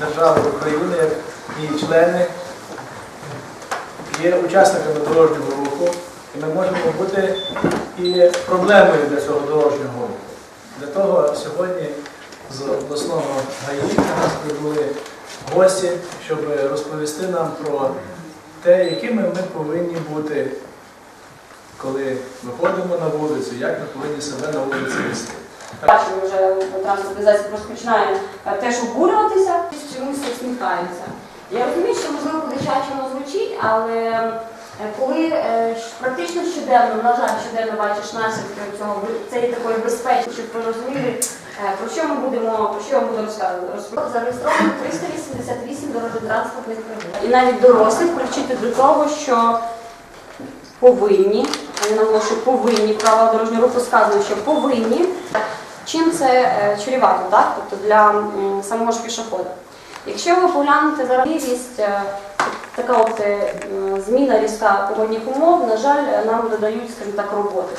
держави України, як її члени, є учасниками дорожнього руху, і ми можемо бути і проблемою для цього дорожнього руху. Для того сьогодні з обласного ГАІ до нас прибули гості, щоб розповісти нам про те, якими ми повинні бути, коли виходимо на вулицю, як ми повинні себе на вулиці вести. Бачимо вже транспортний засіб розпочинає е, теж обурюватися, чомусь усміхаються. Я розумію, що можливо по-дитячому звучить, але е, коли е, практично щоденно, на жаль, щоденно бачиш наслідки цього цієї такої безпеки, щоб ви про що ми будемо, про що я буду розказувати. Зареєстровано 388 дорожньо-транспортних пригод. І навіть дорослих привчити до того, що повинні, я наголошую, повинні правила дорожнього руху сказано, що повинні. Чим це е, чрівато, так? Тобто для самого ж пішохода. Якщо ви поглянете зараз можливість, е, така от е, зміна різка погодних умов, на жаль, нам додають, скажімо так, роботи.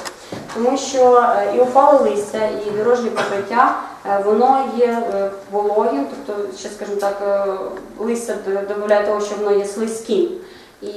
Тому що і опали листя, і дорожнє покриття, воно є вологим, тобто, ще, скажімо так, листя додає того, що воно є слизьким. І